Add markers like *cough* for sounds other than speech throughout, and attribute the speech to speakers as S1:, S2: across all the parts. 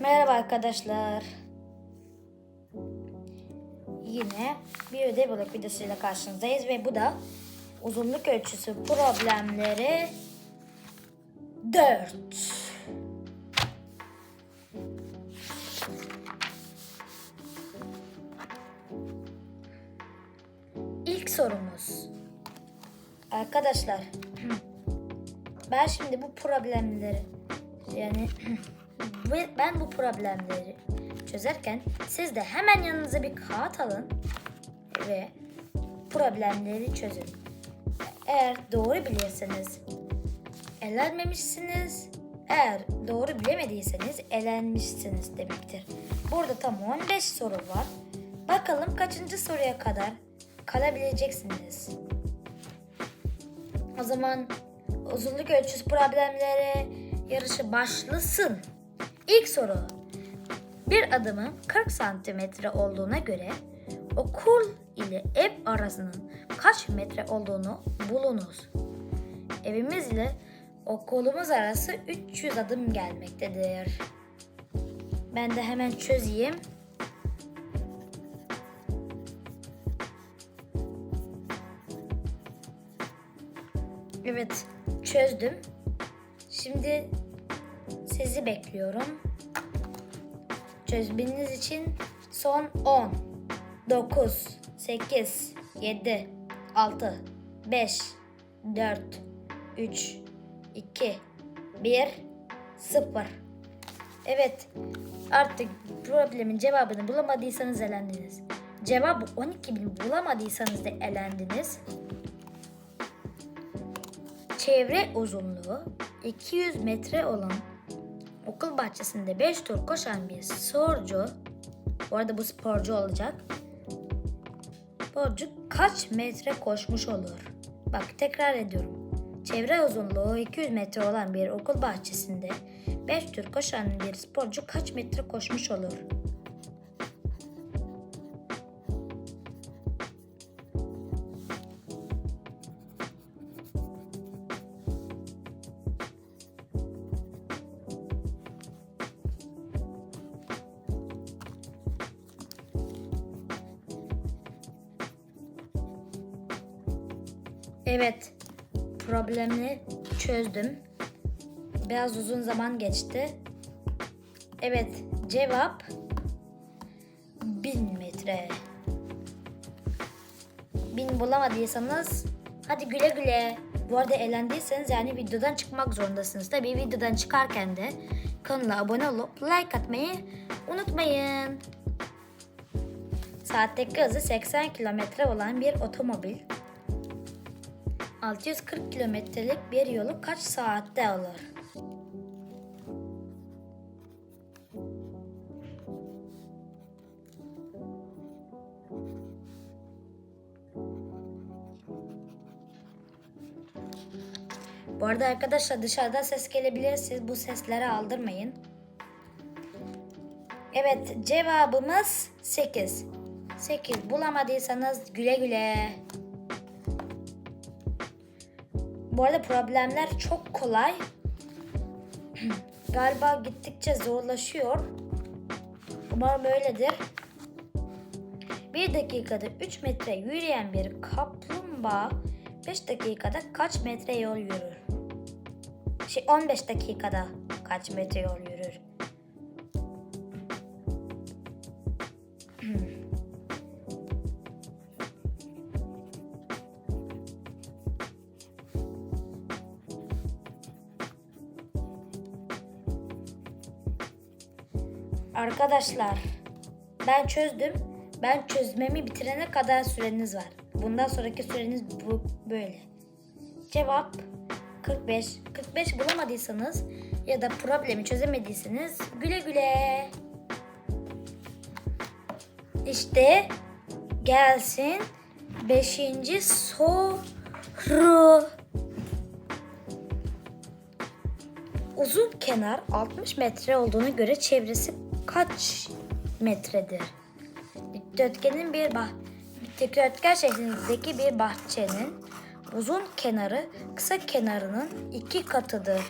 S1: Merhaba arkadaşlar. Yine bir ödev blok videosuyla karşınızdayız ve bu da uzunluk ölçüsü problemleri 4. İlk sorumuz. Arkadaşlar ben şimdi bu problemleri yani *clears throat* ben bu problemleri çözerken siz de hemen yanınıza bir kağıt alın ve problemleri çözün. Eğer doğru bilirseniz elenmemişsiniz. Eğer doğru bilemediyseniz elenmişsiniz demektir. Burada tam 15 soru var. Bakalım kaçıncı soruya kadar kalabileceksiniz. O zaman uzunluk ölçüsü problemleri yarışı başlasın. İlk soru. Bir adımın 40 santimetre olduğuna göre okul ile ev arasının kaç metre olduğunu bulunuz. Evimiz ile okulumuz arası 300 adım gelmektedir. Ben de hemen çözeyim. Evet, çözdüm. Şimdi sizi bekliyorum. Çözmeniz için son 10, 9, 8, 7, 6, 5, 4, 3, 2, 1, 0. Evet, artık problemin cevabını bulamadıysanız elendiniz. Cevabı 12.000 bulamadıysanız da elendiniz. Çevre uzunluğu 200 metre olan okul bahçesinde 5 tur koşan bir sporcu, bu arada bu sporcu olacak. Sporcu kaç metre koşmuş olur? Bak tekrar ediyorum. Çevre uzunluğu 200 metre olan bir okul bahçesinde 5 tur koşan bir sporcu kaç metre koşmuş olur? Evet, problemi çözdüm. Biraz uzun zaman geçti. Evet, cevap 1000 metre. 1000 bulamadıysanız hadi güle güle. Bu arada eğlendiyseniz yani videodan çıkmak zorundasınız. Tabii videodan çıkarken de kanala abone olup like atmayı unutmayın. Saatteki hızı 80 kilometre olan bir otomobil 640 kilometrelik bir yolu kaç saatte alır? Bu arada arkadaşlar dışarıda ses gelebilir. Siz bu sesleri aldırmayın. Evet cevabımız 8. 8 bulamadıysanız güle güle. Bu arada problemler çok kolay. *clears throat* Galiba gittikçe zorlaşıyor. Umarım böyledir. Bir dakikada 3 metre yürüyen bir kaplumbağa 5 dakikada kaç metre yol yürür? Şey 15 dakikada kaç metre yol yürür? Arkadaşlar ben çözdüm. Ben çözmemi bitirene kadar süreniz var. Bundan sonraki süreniz bu böyle. Cevap 45. 45 bulamadıysanız ya da problemi çözemediyseniz güle güle. İşte gelsin 5. soru. Uzun kenar 60 metre olduğuna göre çevresi kaç metredir? Dikdörtgenin bir bah dikdörtgen şeklindeki bir bahçenin uzun kenarı kısa kenarının iki katıdır.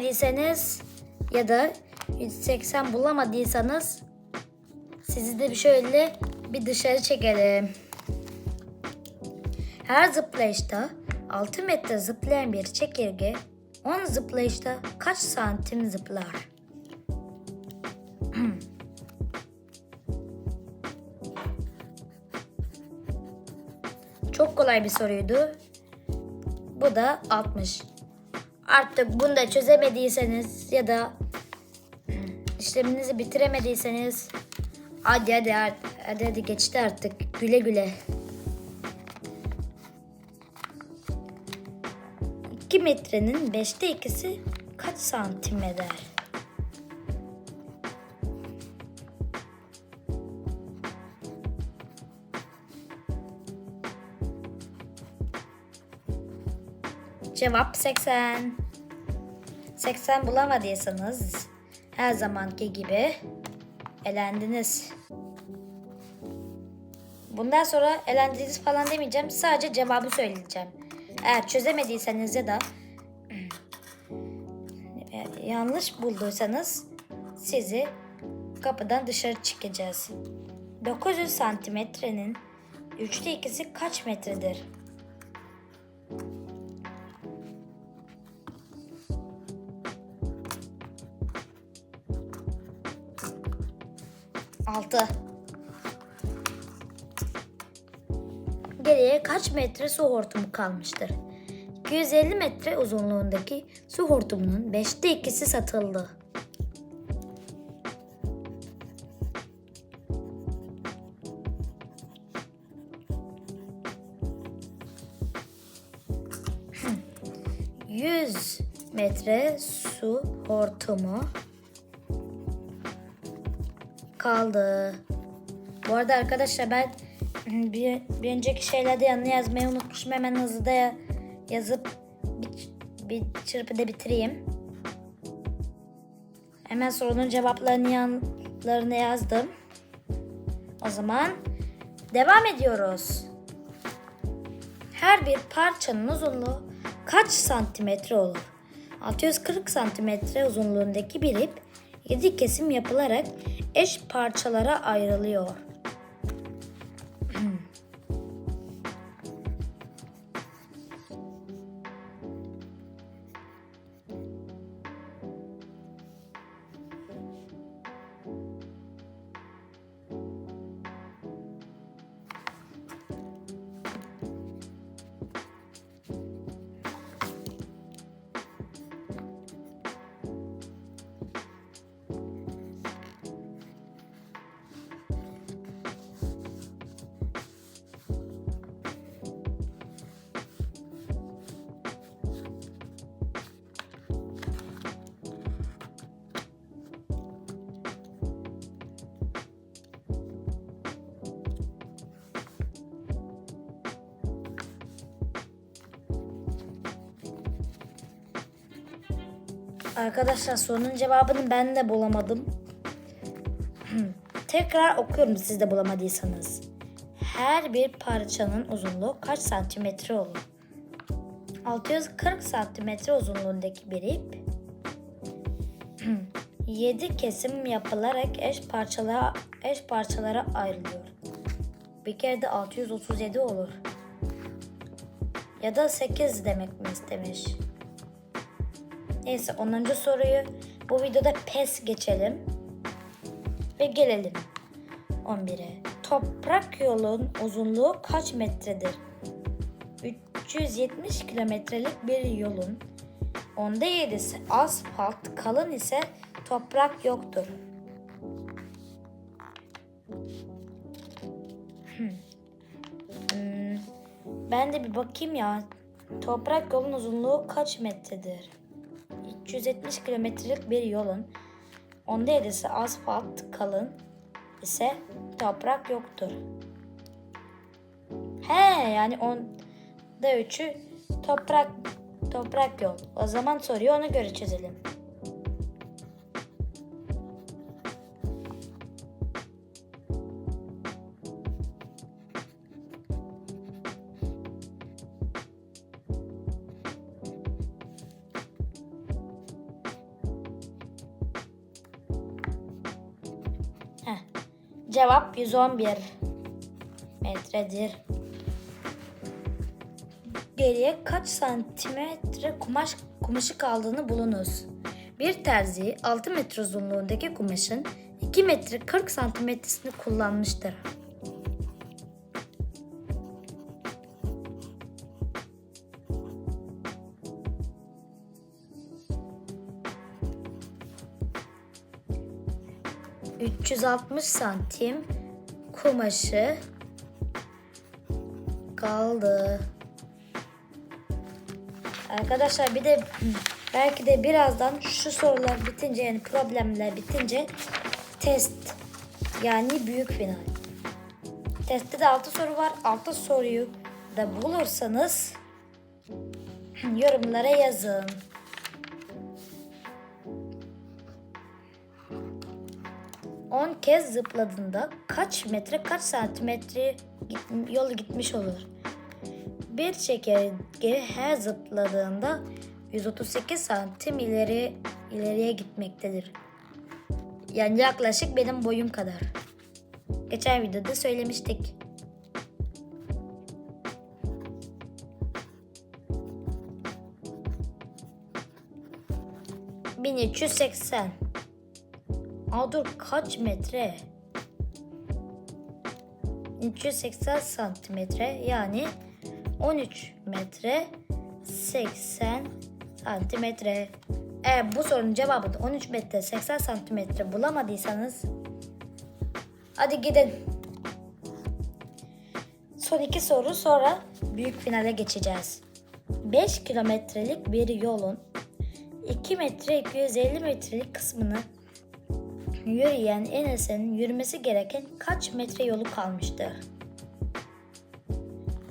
S1: Çözemediyseniz ya da 180 bulamadıysanız sizi de bir şöyle bir dışarı çekelim. Her zıplayışta 6 metre zıplayan bir çekirge 10 zıplayışta kaç santim zıplar? *clears throat* Çok kolay bir soruydu. Bu da 60. Artık bunu da çözemediyseniz ya da işleminizi bitiremediyseniz hadi hadi hadi, hadi, hadi geçti artık güle güle. 2 metrenin 5'te ikisi kaç santim eder? Cevap 80. 80 bulamadıysanız her zamanki gibi elendiniz. Bundan sonra elendiniz falan demeyeceğim. Sadece cevabı söyleyeceğim. Eğer çözemediyseniz ya da *clears throat* yanlış bulduysanız sizi kapıdan dışarı çıkacağız. 900 santimetrenin üçte ikisi kaç metredir? Altı. Geriye kaç metre su hortumu kalmıştır? 250 metre uzunluğundaki su hortumunun 5'te ikisi satıldı. Yüz metre su hortumu kaldı. Bu arada arkadaşlar ben bir, bir önceki şeylerde yanına yazmayı unutmuşum. Hemen hızlı da yazıp bir, bir çırpıda bitireyim. Hemen sorunun cevaplarını yanlarına yazdım. O zaman devam ediyoruz. Her bir parçanın uzunluğu kaç santimetre olur? 640 santimetre uzunluğundaki bir ip 7 kesim yapılarak eş parçalara ayrılıyor. Arkadaşlar sorunun cevabını ben de bulamadım. *clears throat* Tekrar okuyorum siz de bulamadıysanız. Her bir parçanın uzunluğu kaç santimetre olur? 640 santimetre uzunluğundaki bir ip *clears throat* 7 kesim yapılarak eş parçalara eş parçalara ayrılıyor. Bir kere de 637 olur. Ya da 8 demek mi istemiş? Neyse 10. soruyu bu videoda pes geçelim. Ve gelelim 11'e. Toprak yolun uzunluğu kaç metredir? 370 kilometrelik bir yolun onda yedisi asfalt, kalın ise toprak yoktur. Hmm. Hmm. Ben de bir bakayım ya. Toprak yolun uzunluğu kaç metredir? 370 kilometrelik bir yolun onda yedisi asfalt kalın ise toprak yoktur. He yani onda üçü toprak toprak yol. O zaman soruyu ona göre çözelim. 111 metredir. Geriye kaç santimetre kumaş kumaşı kaldığını bulunuz. Bir terzi 6 metre uzunluğundaki kumaşın 2 metre 40 santimetresini kullanmıştır. ...360 santim kumaşı kaldı. Arkadaşlar bir de belki de birazdan şu sorular bitince yani problemler bitince test yani büyük final. Testte de 6 soru var. 6 soruyu da bulursanız *laughs* yorumlara yazın. On kez zıpladığında kaç metre kaç santimetre git- yol gitmiş olur? Bir çekirge her zıpladığında 138 santim ileri ileriye gitmektedir. Yani yaklaşık benim boyum kadar. Geçen videoda söylemiştik. ...1380. Aa dur kaç metre? 380 santimetre yani 13 metre 80 santimetre. Eğer bu sorunun cevabını 13 metre 80 santimetre bulamadıysanız hadi gidin. Son iki soru sonra büyük finale geçeceğiz. 5 kilometrelik bir yolun 2 metre 250 metrelik kısmını yürüyen Enes'in yürümesi gereken kaç metre yolu kalmıştır?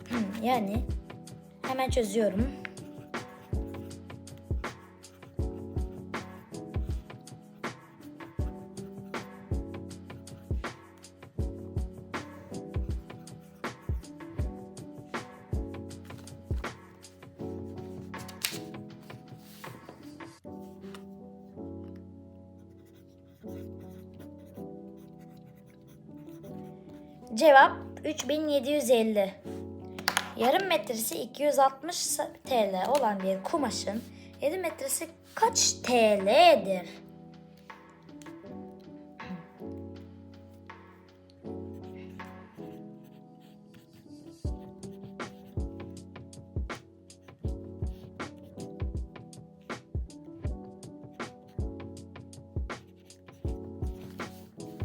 S1: Hmm, Yani hemen çözüyorum. Cevap 3750. Yarım metresi 260 TL olan bir kumaşın 7 metresi kaç TL'dir?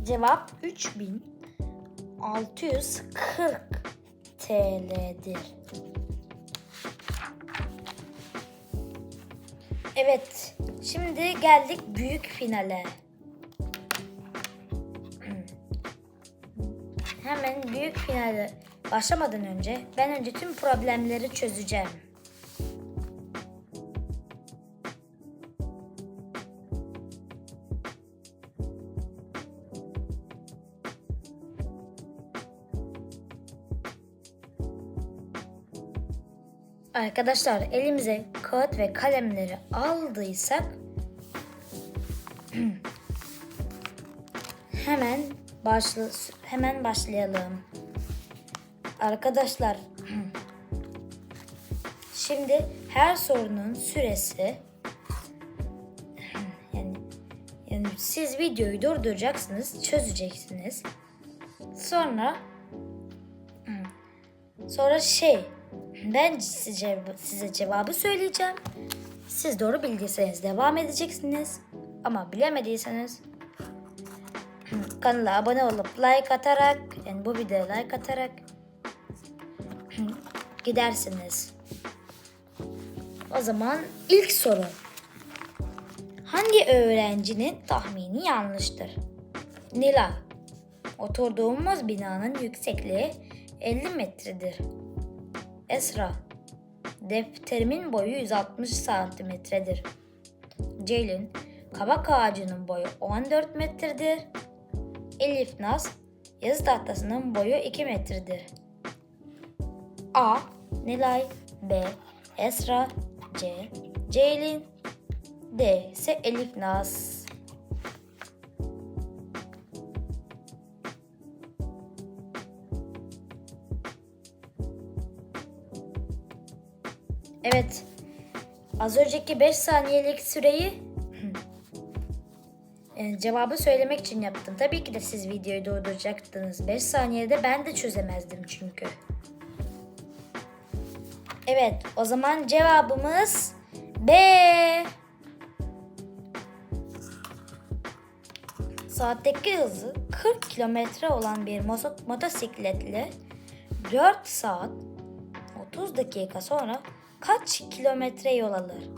S1: Cevap 3640 TL'dir. Evet, şimdi geldik büyük finale. Hemen büyük finale başlamadan önce ben önce tüm problemleri çözeceğim. Arkadaşlar elimize kağıt ve kalemleri aldıysak *clears throat* hemen başla hemen başlayalım. Arkadaşlar *clears throat* şimdi her sorunun süresi *clears throat* yani yani siz videoyu durduracaksınız, çözeceksiniz. Sonra sonra şey ben size, size cevabı söyleyeceğim. Siz doğru bildiyseniz devam edeceksiniz. Ama bilemediyseniz kanala abone olup like atarak yani bu videoya like atarak gidersiniz. O zaman ilk soru. Hangi öğrencinin tahmini yanlıştır? Nila. Oturduğumuz binanın yüksekliği 50 metredir. Esra. Defterimin boyu 160 santimetredir. Ceylin. Kabak ağacının boyu 14 metredir. Elif Naz. Yazı tahtasının boyu 2 metredir. A. Nilay. B. Esra. C. Ceylin. D ise Elif Naz. Evet. Az önceki 5 saniyelik süreyi *clears throat* e, cevabı söylemek için yaptım. Tabii ki de siz videoyu durduracaktınız. 5 saniyede ben de çözemezdim çünkü. Evet, o zaman cevabımız B. Saatteki hızı 40 kilometre olan bir moto- motosikletle 4 saat 30 dakika sonra kaç kilometre yol alır?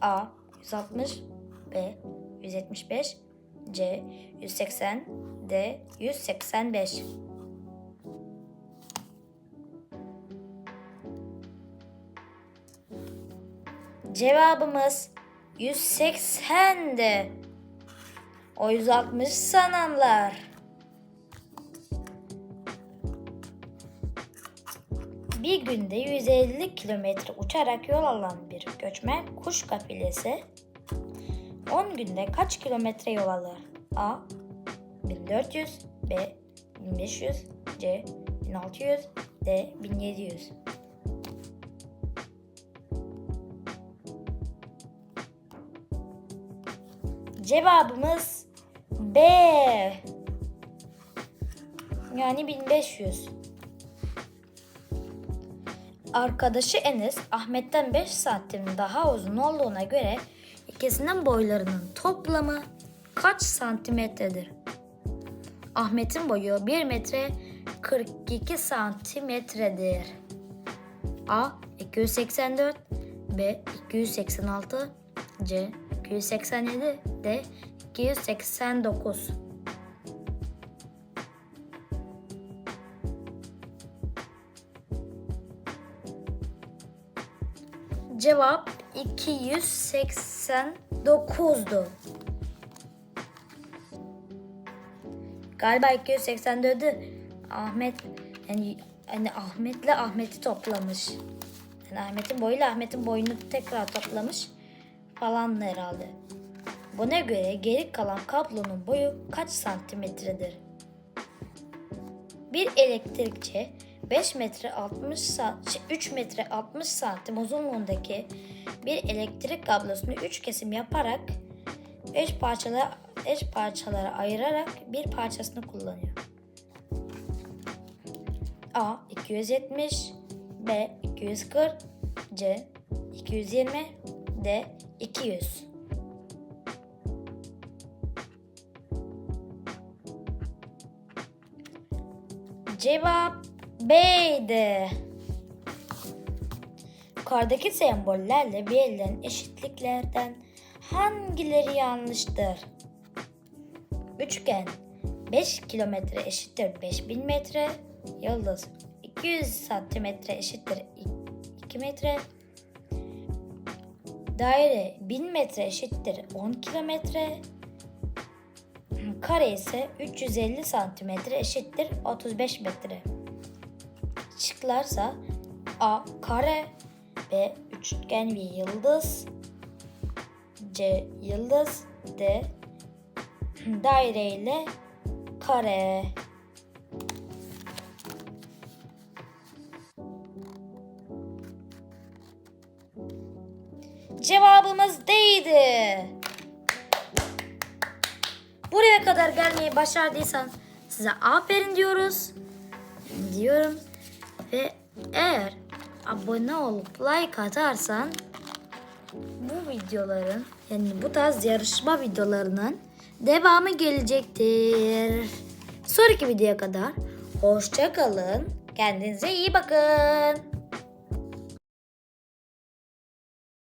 S1: A. 160 B. 175 C. 180 D. 185 Cevabımız 180'di. O 160 sananlar. Bir günde 150 kilometre uçarak yol alan bir göçmen kuş kafilesi 10 günde kaç kilometre yol alır? A. 1400 B. 1500 C. 1600 D. 1700 Cevabımız B. Yani 1500. Arkadaşı Enes Ahmet'ten 5 santim daha uzun olduğuna göre ikisinin boylarının toplamı kaç santimetredir? Ahmet'in boyu 1 metre 42 santimetredir. A 284 B 286 C 287 D 289 Cevap 289'du. Galiba 284'ü Ahmet yani yani Ahmet'le Ahmet'i toplamış. Yani Ahmet'in boyuyla Ahmet'in boyunu tekrar toplamış falan herhalde. Buna göre geri kalan kablonun boyu kaç santimetredir? Bir elektrikçi 5 metre 60 sa- şey, 3 metre 60 santim uzunluğundaki bir elektrik kablosunu 3 kesim yaparak eş parçalara eş parçalara ayırarak bir parçasını kullanıyor. A 270 B 240 C 220 D 200 Cevap B'ydi. Yukarıdaki sembollerle verilen eşitliklerden hangileri yanlıştır? Üçgen 5 kilometre eşittir 5000 metre. Yıldız 200 santimetre eşittir 2 metre. Daire 1000 metre eşittir 10 kilometre. Kare ise 350 santimetre eşittir 35 metre. Şıklarsa A. Kare B. Üçgen bir yıldız C. Yıldız D. Daire ile kare. Cevabımız D'ydi. Buraya kadar gelmeyi başardıysan size aferin diyoruz. Diyorum. Eğer abone olup like atarsan bu videoların yani bu tarz yarışma videolarının devamı gelecektir. Sonraki videoya kadar hoşça kalın. Kendinize iyi bakın.